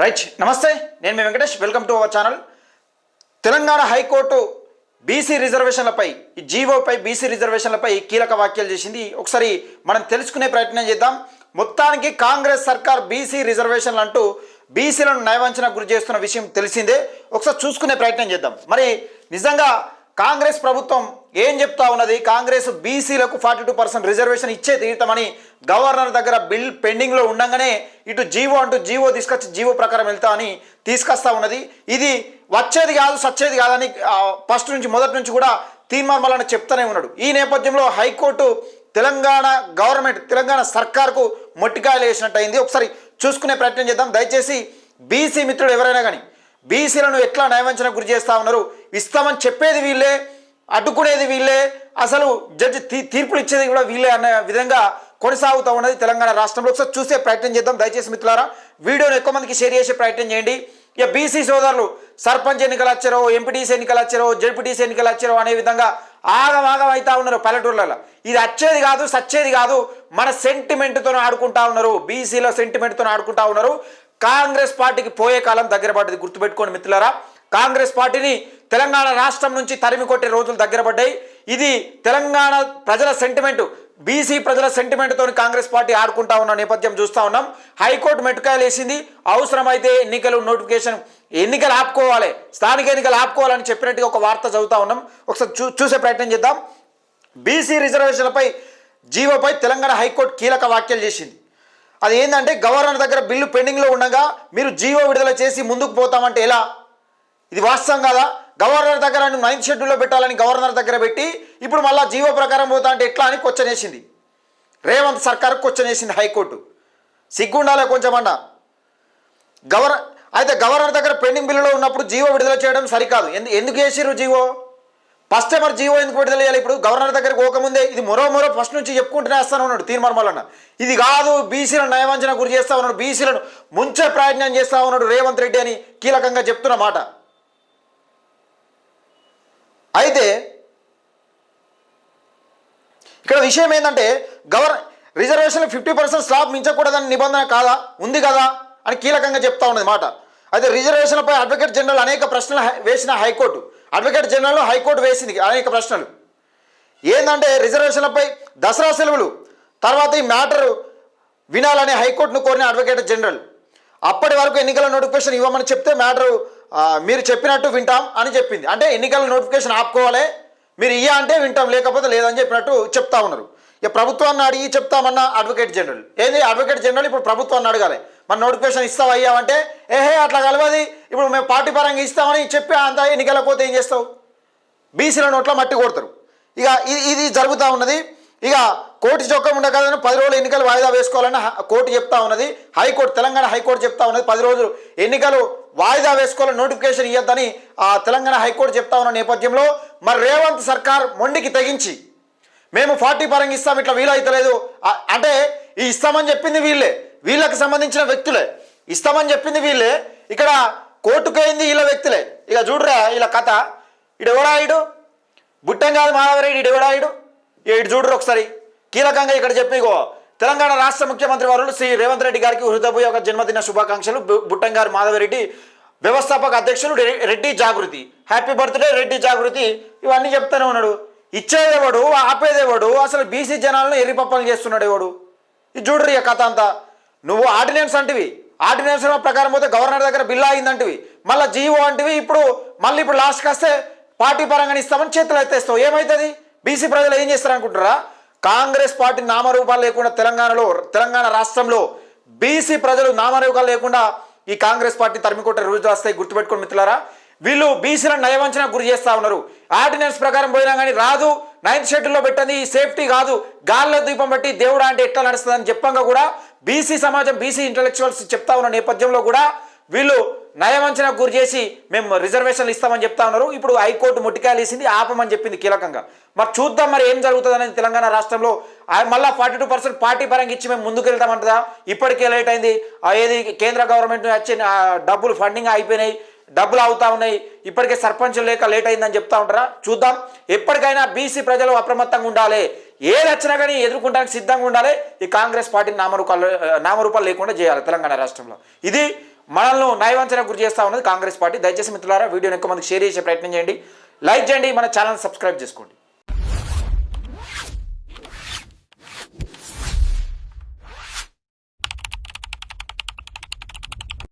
Right నమస్తే. నేను మీ Venkatesh. Welcome to our channel. Telangana high court B C రిజర్వేషన్లపై ఈ జీవోపై BC రిజర్వేషన్లపై కీలక వ్యాఖ్యలు చేసింది. ఒకసారి మనం తెలుసుకునే ప్రయత్నం చేద్దాం. మొత్తానికి కాంగ్రెస్ సర్కార్ బీసీ రిజర్వేషన్లు అంటూ బీసీలను నయవంచన గురి చేస్తున్న విషయం తెలిసిందే. ఒకసారి చూసుకునే ప్రయత్నం చేద్దాం. మరి నిజంగా కాంగ్రెస్ ప్రభుత్వం ఏం చెప్తా ఉన్నది? కాంగ్రెస్ బీసీలకు ఫార్టీ టూ పర్సెంట్ రిజర్వేషన్ ఇచ్చే తీరుతామని గవర్నర్ దగ్గర బిల్ పెండింగ్లో ఉండగానే ఇటు జీవో అంటూ జీవో తీసుకొచ్చి జీవో ప్రకారం వెళ్తా అని తీసుకొస్తా ఉన్నది. ఇది వచ్చేది కాదు సచ్చేది కాదని ఫస్ట్ నుంచి మొదటి నుంచి కూడా తీర్మార్మలను చెప్తానే ఉన్నాడు. ఈ నేపథ్యంలో high court Telangana government Telangana సర్కార్కు మొట్టికాయలు వేసినట్టు అయింది ఒకసారి చూసుకునే ప్రయత్నం చేద్దాం. దయచేసి బీసీ మిత్రుడు ఎవరైనా కానీ బీసీలను ఎట్లా నయవంచన గురి చేస్తా ఉన్నారు? ఇస్తామని చెప్పేది వీళ్ళే అడ్డుకునేది వీళ్ళే అసలు జడ్జి తీ తీర్పులు ఇచ్చేది కూడా వీళ్ళే అనే విధంగా కొనసాగుతూ ఉన్నది తెలంగాణ రాష్ట్రంలో. ఒకసారి చూసే ప్రయత్నం చేద్దాం. దయచేసి మిత్రులారా వీడియోని ఎక్కువ మందికి షేర్ చేసే ప్రయత్నం చేయండి. ఇక బీసీ సోదరులు సర్పంచ్ ఎన్నికలు వచ్చారో ఎంపీటీసీ ఎన్నికలు వచ్చారో జడ్పీటీసీ ఎన్నికలు వచ్చారో అనే విధంగా ఆగమాగం అవుతా ఉన్నారు పల్లెటూర్లలో. ఇది వచ్చేది కాదు సచ్చేది కాదు. మన సెంటిమెంట్తో ఆడుకుంటా ఉన్నారు. బీసీలో సెంటిమెంట్తో ఆడుకుంటా ఉన్నారు. కాంగ్రెస్ పార్టీకి పోయే కాలం దగ్గర పడ్డది. గుర్తుపెట్టుకోండి మిత్రులారా కాంగ్రెస్ పార్టీని తెలంగాణ రాష్ట్రం నుంచి తరిమి కొట్టే రోజులు దగ్గర పడ్డాయి. ఇది తెలంగాణ ప్రజల సెంటిమెంట్ బీసీ ప్రజల సెంటిమెంట్తో కాంగ్రెస్ పార్టీ ఆడుకుంటా ఉన్న నేపథ్యం చూస్తూ ఉన్నాం. హైకోర్టు మెట్టుకాయలు వేసింది అవసరమైతే ఎన్నికలు నోటిఫికేషన్ ఎన్నికలు ఆపుకోవాలి స్థానిక ఎన్నికలు ఆపుకోవాలని చెప్పినట్టుగా ఒక వార్త చదువుతా ఉన్నాం. ఒకసారి చూ చూసే ప్రయత్నం చేద్దాం. బీసీ రిజర్వేషన్లపై జీవోపై తెలంగాణ హైకోర్టు కీలక వ్యాఖ్యలు చేసింది. అది ఏంటంటే గవర్నర్ దగ్గర బిల్లు పెండింగ్లో ఉండగా మీరు జీవో విడుదల చేసి ముందుకు పోతామంటే ఎలా? ఇది వాస్తవం కదా? గవర్నర్ దగ్గర నువ్వు నైన్త్ షెడ్యూల్లో పెట్టాలని గవర్నర్ దగ్గర పెట్టి ఇప్పుడు మళ్ళీ జీవో ప్రకారం పోతా అంటే ఎట్లా అని క్వశ్చన్ వేసింది. రేవంత్ సర్కార్ క్వశ్చన్ వేసింది హైకోర్టు. సిగ్గుండాలే కొంచెం అన్న. గవర్నర్ అయితే గవర్నర్ దగ్గర పెండింగ్ బిల్లులో ఉన్నప్పుడు జీవో విడుదల చేయడం సరికాదు. ఎందు ఎందుకు వేసిర్రు జీవో? ఫస్ట్ ఎవరు జీవో ఎందుకు విడుదల చేయాలి ఇప్పుడు? గవర్నర్ దగ్గరికి పోకముందే ఇది మరో మరో ఫస్ట్ నుంచి చెప్పుకుంటూనే వస్తాను ఉన్నాడు తీర్మార్మలన్న ఇది కాదు బీసీలను నయవంచన గురి చేస్తా ఉన్నాడు. బీసీలను ముంచే ప్రయత్నం చేస్తా ఉన్నాడు రేవంత్ రెడ్డి అని కీలకంగా చెప్తున్న మాట. అయితే ఇక్కడ విషయం ఏంటంటే గవర్ రిజర్వేషన్ ఫిఫ్టీ పర్సెంట్ స్లాబ్ మించకూడదని నిబంధన కాదా? ఉంది కదా? అని కీలకంగా చెప్తా ఉన్నది మాట. అయితే రిజర్వేషన్లపై అడ్వకేట్ జనరల్ అనేక ప్రశ్నలు వేసిన హైకోర్టు. అడ్వకేట్ జనరల్ హైకోర్టు వేసింది అనేక ప్రశ్నలు. ఏంటంటే రిజర్వేషన్లపై దసరా సెలవులు తర్వాత ఈ మ్యాటర్ వినాలని హైకోర్టును కోరిన అడ్వకేట్ జనరల్. అప్పటి వరకు ఎన్నికల నోటిఫికేషన్ ఇవ్వమని చెప్తే మ్యాటర్ మీరు చెప్పినట్టు వింటాం అని చెప్పింది. అంటే ఎన్నికల నోటిఫికేషన్ ఆపుకోవాలి మీరు ఇయ్య అంటే వింటాం లేకపోతే లేదని చెప్పినట్టు చెప్తా ఉన్నారు. ఇక ప్రభుత్వాన్ని అడిగి చెప్తామన్న అడ్వకేట్ జనరల్. ఏది అడ్వకేట్ జనరల్ ఇప్పుడు ప్రభుత్వాన్ని అడగాలి. మన నోటిఫికేషన్ ఇస్తావు అయ్యావంటే ఏహే అట్లా కలవది. ఇప్పుడు మేము పార్టీ పరంగా ఇస్తామని చెప్పి అంత ఎన్నికలకు పోతే ఏం చేస్తావు? బీసీల నోట్లో మట్టి కొడతారు. ఇక ఇది ఇది జరుగుతూ ఉన్నది. ఇక కోర్టు చొక్కం ఉండకదని పది రోజులు ఎన్నికలు వాయిదా వేసుకోవాలని కోర్టు చెప్తా ఉన్నది. హైకోర్టు తెలంగాణ హైకోర్టు చెప్తా ఉన్నది. పది రోజులు ఎన్నికలు వాయిదా వేసుకోవాలని నోటిఫికేషన్ ఇవ్వద్దని ఆ తెలంగాణ హైకోర్టు చెప్తా ఉన్న నేపథ్యంలో మరి రేవంత్ సర్కార్ మొండికి తెగించి మేము ఫార్టీ పరంగా ఇస్తాం ఇట్లా వీలైతలేదు. అంటే ఈ ఇస్తామని చెప్పింది వీళ్ళే. వీళ్ళకి సంబంధించిన వ్యక్తులే. ఇస్తామని చెప్పింది వీళ్ళే. ఇక్కడ కోర్టుకైంది వీళ్ళ వ్యక్తులే. ఇక చూడరా వీళ్ళ కథ. ఇడెవడాయుడు బుట్టం కాదు మాధవరెడ్డి ఇడెవడాయుడు ఇటు చూడరు ఒకసారి. కీలకంగా ఇక్కడ చెప్పిగో తెలంగాణ రాష్ట్ర ముఖ్యమంత్రి వారు శ్రీ రేవంత్ రెడ్డి గారికి హృదయపూర్వక జన్మదిన శుభాకాంక్షలు. బుట్టంగారు బుట్టం గారు మాధవరెడ్డి వ్యవస్థాపక అధ్యక్షులు రెడ్డి జాగృతి. Happy birthday Reddy Jagruthi. ఇవన్నీ చెప్తానే ఉన్నాడు. ఇచ్చేదేవాడు? ఆపేదేవాడు? అసలు బీసీ జనాలను ఎర్రిపప్పలు చేస్తున్నాడు ఎవడు? ఇది చూడరు ఈ కథ అంతా. నువ్వు ఆర్డినెన్స్ అంటివి. ఆర్డినెన్స్ ప్రకారం పోతే గవర్నర్ దగ్గర బిల్లు అయిందంటివి మళ్ళీ జీవో అంటివి ఇప్పుడు మళ్ళీ ఇప్పుడు లాస్ట్కి వస్తే పార్టీ పరంగా ఇస్తామని చేతులు ఎత్తేస్తావు. ఏమవుతుంది బీసీ ప్రజలు ఏం చేస్తారు అనుకుంటారా కాంగ్రెస్ పార్టీ నామరూపాలు లేకుండా తెలంగాణలో తెలంగాణ రాష్ట్రంలో బీసీ ప్రజలు నామరూపాలు లేకుండా ఈ కాంగ్రెస్ పార్టీ తరిమికొట్టే రోజులు వస్తాయి. గుర్తుపెట్టుకోండి మిత్రులారా. వీళ్ళు బీసీలను నయవంచన గురి చేస్తా ఉన్నారు. ఆర్డినెన్స్ ప్రకారం పోయినా కానీ రాదు నైన్త్ షెడ్యూల్లో పెట్టింది ఈ సేఫ్టీ కాదు గాల్లో దీపం పెట్టి దేవుడా అంటే ఎట్లా నడుస్తుందని చెప్పంగా కూడా బీసీ సమాజం బీసీ ఇంటలెక్చువల్స్ చెప్తా ఉన్న నేపథ్యంలో కూడా వీళ్ళు నయవంచన గురి చేసి మేము రిజర్వేషన్లు ఇస్తామని చెప్తా ఉన్నారు. ఇప్పుడు హైకోర్టు ముట్టికాయలేసింది ఆపమని చెప్పింది కీలకంగా. మరి చూద్దాం మరి ఏం జరుగుతుంది అనేది తెలంగాణ రాష్ట్రంలో. ఆ ఫార్టీ టూ పర్సెంట్ పార్టీ పరంగా ఇచ్చి మేము ముందుకు వెళ్తామంటుందా ఇప్పటికే లేట్ అయింది. ఏది కేంద్ర గవర్నమెంట్ వచ్చి డబ్బులు ఫండింగ్ అయిపోయినాయి. డబ్బులు అవుతా ఉన్నాయి. ఇప్పటికే సర్పంచులు లేక లేట్ అయిందని చెప్తా ఉంటారా? చూద్దాం. ఎప్పటికైనా బీసీ ప్రజలు అప్రమత్తంగా ఉండాలి. ఏది వచ్చినా కానీ ఎదుర్కొంటానికి సిద్ధంగా ఉండాలి. ఈ కాంగ్రెస్ పార్టీని నామరూపాలు నామరూపాలు లేకుండా చేయాలి తెలంగాణ రాష్ట్రంలో. ఇది మనల్ని నయవంచన గురి చేస్తూ ఉన్నది కాంగ్రెస్ పార్టీ. దయచేసి మిత్రులారా వీడియోని ఎక్కువ మందికి షేర్ చేసే ప్రయత్నం చేయండి. లైక్ చేయండి. మన ఛానల్ సబ్స్క్రైబ్ చేసుకోండి.